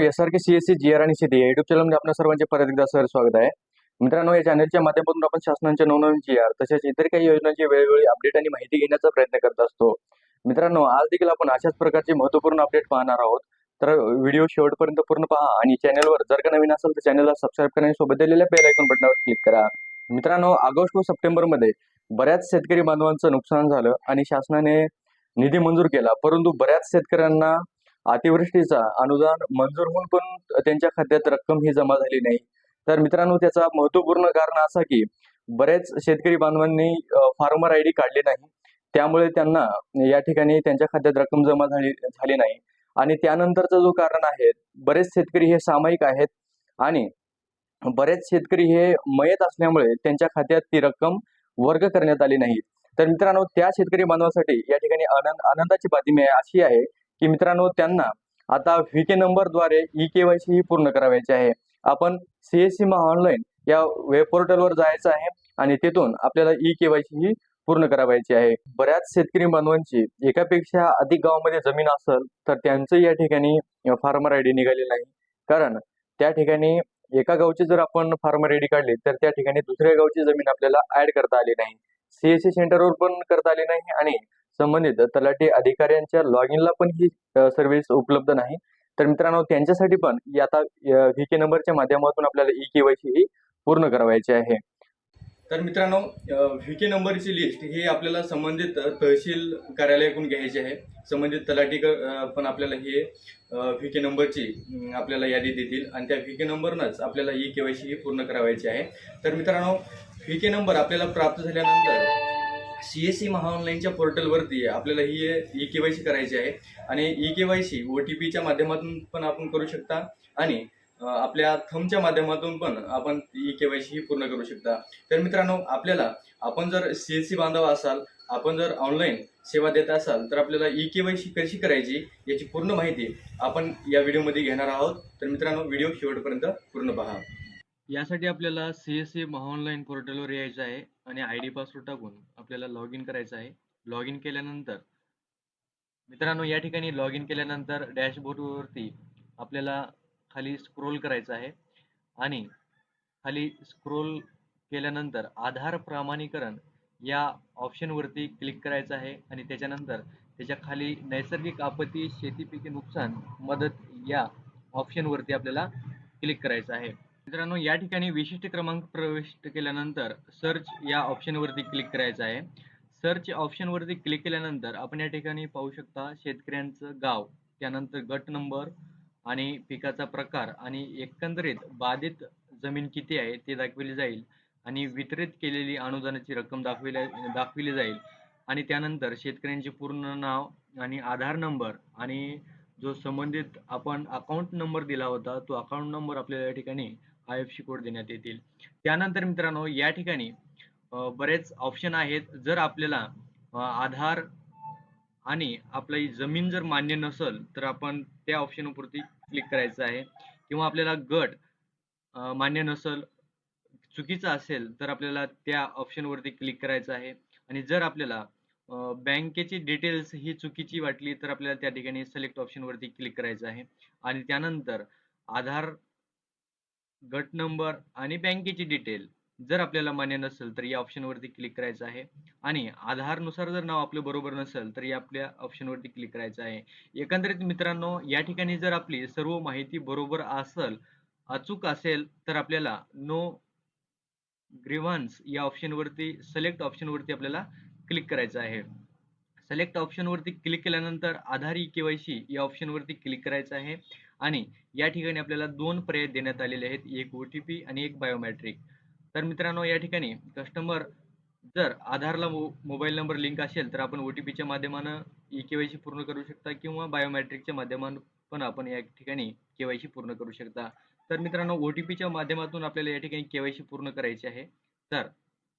S R K C S C G R आणि city या YouTube चॅनलमध्ये आपल्या सर्वांचे परत एकदा सर स्वागत आहे. मित्रांनो या चॅनलच्या माध्यमातून आपण शासनाच्या नवनवीन जी आर तसेच इतर काही योजनांची वेळोवेळी अपडेट आणि माहिती घेण्याचा प्रयत्न करत असतो. मित्रांनो आज देखील आपण अशाच प्रकारचे महत्त्वपूर्ण अपडेट पाहणार आहोत. तर व्हिडिओ शेवटपर्यंत पूर्ण पहा आणि चॅनलवर जर का नवीन असेल तर चॅनलला सबस्क्राईब करा आणि सोबत दिलेल्या बेल आयकॉन बटनावर क्लिक करा. मित्रांनो ऑगस्ट व सप्टेंबरमध्ये बऱ्याच शेतकरी बांधवांचं नुकसान झालं आणि शासनाने निधी मंजूर केला. परंतु बऱ्याच शेतकऱ्यांना अतिवृष्टीचा अनुदान मंजूर होऊन पण त्यांच्या खात्यात रक्कम ही जमा झाली नाही. तर मित्रांनो त्याचा महत्त्वपूर्ण कारण असा की बरेच शेतकरी बांधवांनी फार्मर आय डी काढली नाही. त्यामुळे त्यांना या ठिकाणी त्यांच्या खात्यात रक्कम जमा झाली झाली नाही. आणि त्यानंतरचं जो कारण आहे बरेच शेतकरी हे सामायिक आहेत आणि बरेच शेतकरी हे मयत असल्यामुळे त्यांच्या खात्यात ती रक्कम वर्ग करण्यात आली नाही. तर मित्रांनो त्या शेतकरी बांधवासाठी या ठिकाणी आनंद आनंदाची बातमी आहे अशी आहे की मित्रांनो त्यांना आता व्ही के नंबरद्वारे ई के वाय सी ही पूर्ण करावायची आहे. आपण सीएससी एस ऑनलाईन या वेब पोर्टलवर जायचं आहे आणि तिथून आपल्याला ई के वाय सी ही पूर्ण करावायची आहे. बऱ्याच शेतकरी बांधवांची एकापेक्षा अधिक गावामध्ये जमीन असेल तर त्यांचं या ठिकाणी फार्मर आय डी निघाले नाही कारण त्या ठिकाणी एका गावची जर आपण फार्मर आय डी काढली तर त्या ठिकाणी दुसऱ्या गावची जमीन आपल्याला ऍड करता आली नाही. सीएससी सेंटरवर पण करता आली नाही आणि संबंधित तलाठी अधिकाऱ्यांच्या लॉग इनला पण ही सर्व्हिस उपलब्ध नाही. तर मित्रांनो त्यांच्यासाठी पण आता व्ही के नंबरच्या माध्यमातून आपल्याला ई केवायसी ही पूर्ण करावायची आहे. तर मित्रांनो व्ही के नंबरची लिस्ट ही आपल्याला संबंधित तहसील कार्यालयाकडून घ्यायची आहे. संबंधित तलाठी पण आपल्याला हे व्ही के नंबरची आपल्याला यादी देतील. आणि त्या व्ही के नंबरनंच आपल्याला ई केवायसी सी ही पूर्ण करावायची आहे. तर मित्रांनो व्ही के नंबर आपल्याला प्राप्त झाल्यानंतर सी एस सी महाऑनलाईनच्या पोर्टलवरती आपल्याला ही ई के वाय सी करायची आहे. आणि E K Y C O T पीच्या माध्यमातून पण आपण करू शकता. आणि आपल्या थमच्या माध्यमातून पण आपण ई के वाय सी ही पूर्ण करू शकता. तर मित्रांनो आपल्याला आपण जर सी एस सी बांधव असाल आपण जर ऑनलाईन सेवा देत असाल तर आपल्याला ई के वाय सी कशी करायची याची पूर्ण माहिती आपण या व्हिडिओमध्ये घेणार आहोत. तर मित्रांनो व्हिडिओ शेवटपर्यंत पूर्ण पहा. यासाठी आपल्याला सी एस सी महाऑनलाईन पोर्टलवर यायचं आहे आणि आय डी पासवर्ड टाकून आपल्याला लॉग इन करायचं आहे. लॉग इन केल्यानंतर मित्रांनो या ठिकाणी लॉग इन केल्यानंतर डॅशबोर्डवरती आपल्याला खाली स्क्रोल करायचं आहे आणि खाली स्क्रोल केल्यानंतर आधार प्रमाणीकरण या ऑप्शनवरती क्लिक करायचं आहे आणि त्याच्यानंतर त्याच्याखाली नैसर्गिक आपत्ती शेती पिके नुकसान मदत या ऑप्शनवरती आपल्याला क्लिक करायचं आहे. मित्रांनो या ठिकाणी विशिष्ट क्रमांक प्रविष्ट केल्यानंतर सर्च या ऑप्शनवरती क्लिक करायचं आहे. सर्च ऑप्शनवरती क्लिक केल्यानंतर आपण या ठिकाणी पाहू शकता शेतकऱ्यांचं गाव त्यानंतर गट नंबर आणि पिकाचा प्रकार आणि एकंदरीत बाधित जमीन किती आहे ते दाखविले जाईल आणि वितरित केलेली अनुदानाची रक्कम दाखविल्या दाखविली जाईल. आणि त्यानंतर शेतकऱ्यांचे पूर्ण नाव आणि आधार नंबर आणि जो संबंधित आपण अकाउंट नंबर दिला होता तो अकाउंट नंबर आपल्याला या ठिकाणी आय एफ सी कोड देण्यात येतील. त्यानंतर मित्रांनो या ठिकाणी बरेच ऑप्शन आहेत. जर आपल्याला आधार आणि आपली जमीन जर मान्य नसेल तर आपण त्या ऑप्शनवरती क्लिक करायचं आहे. किंवा आपल्याला गट मान्य नसेल चुकीचा असेल तर आपल्याला त्या ऑप्शनवरती क्लिक करायचं आहे. आणि जर आपल्याला बँकेची डिटेल्स ही चुकीची वाटली तर आपल्याला त्या ठिकाणी सिलेक्ट ऑप्शनवरती क्लिक करायचं आहे. आणि त्यानंतर आधार गट नंबर आणि बँकेची डिटेल. जर आपल्याला मान्य नसेल तर या ऑप्शनवरती क्लिक करायचं आहे. आणि आधारनुसार जर नाव आपलं बरोबर नसेल तर या आपल्या ऑप्शनवरती क्लिक करायचं आहे. एकंदरीत मित्रांनो या ठिकाणी जर आपली सर्व माहिती बरोबर असेल अचूक असेल तर आपल्याला नो ग्रिव्हन्स या ऑप्शनवरती सिलेक्ट ऑप्शनवरती आपल्याला क्लिक करायचं आहे. सिलेक्ट ऑप्शनवरती क्लिक केल्यानंतर आधार ई केवायसी या ऑप्शनवरती क्लिक करायचं आहे. आणि या ठिकाणी आपल्याला दोन पर्याय देण्यात आलेले आहेत एक ओ टी पी आणि एक बायोमॅट्रिक तर मित्रांनो या ठिकाणी कस्टमर जर आधारला मो मोबाईल नंबर लिंक असेल तर आपण ओ टी पीच्या माध्यमानं ई के वाय सी पूर्ण करू शकता किंवा बायोमॅट्रिकच्या माध्यमानं पण आपण या ठिकाणी के वाय सी पूर्ण करू शकता. तर मित्रांनो ओ टी पीच्या माध्यमातून आपल्याला या ठिकाणी के वाय सी पूर्ण करायची आहे. तर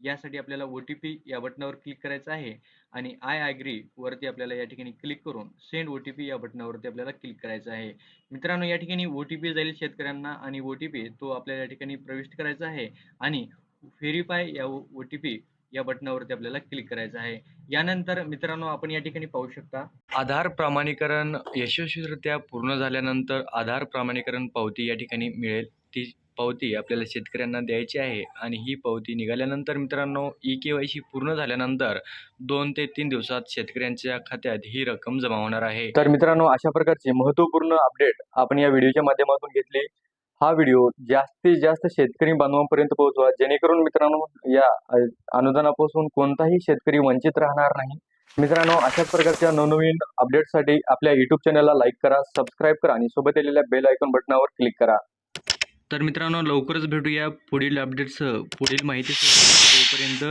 यासाठी आपल्याला ओ टी पी या बटनावर क्लिक करायचं आहे. आणि आय ॲग्री वरती आपल्याला या ठिकाणी क्लिक करून सेंड ओ टी पी या बटनावरती आपल्याला क्लिक करायचं आहे. मित्रांनो या ठिकाणी ओ टी पी जाईल शेतकऱ्यांना आणि ओ टी पी तो आपल्याला या ठिकाणी प्रविष्ट करायचा आहे. आणि व्हेरीफाय या ओ टी पी या बटनावरती आपल्याला क्लिक करायचं आहे. यानंतर मित्रांनो आपण या ठिकाणी पाहू शकता. आधार प्रमाणीकरण यशस्वीरित्या पूर्ण झाल्यानंतर आधार प्रमाणीकरण पावती या ठिकाणी मिळेल. ती पावती आपल्याला शेतकऱ्यांना द्यायची आहे आणि ही पावती निघाल्यानंतर मित्रांनो ई के वाय सी पूर्ण झाल्यानंतर दोन ते तीन दिवसात शेतकऱ्यांच्या खात्यात ही रक्कम जमा होणार आहे. तर मित्रांनो अशा प्रकारची महत्त्वपूर्ण अपडेट आपण या व्हिडिओच्या माध्यमातून घेतली. हा व्हिडिओ जास्तीत जास्त शेतकरी बांधवांपर्यंत पोहोचवा जेणेकरून मित्रांनो या अनुदानापासून कोणताही शेतकरी वंचित राहणार नाही. मित्रांनो अशाच प्रकारच्या नवनवीन अपडेटसाठी आपल्या युट्यूब चॅनलला लाईक करा सबस्क्राईब करा आणि सोबत आलेल्या बेल आयकॉन बटनावर क्लिक करा. तर मित्रांनो लवकरच भेटूया पुढील अपडेट्ससह पुढील माहितीसह तोपर्यंत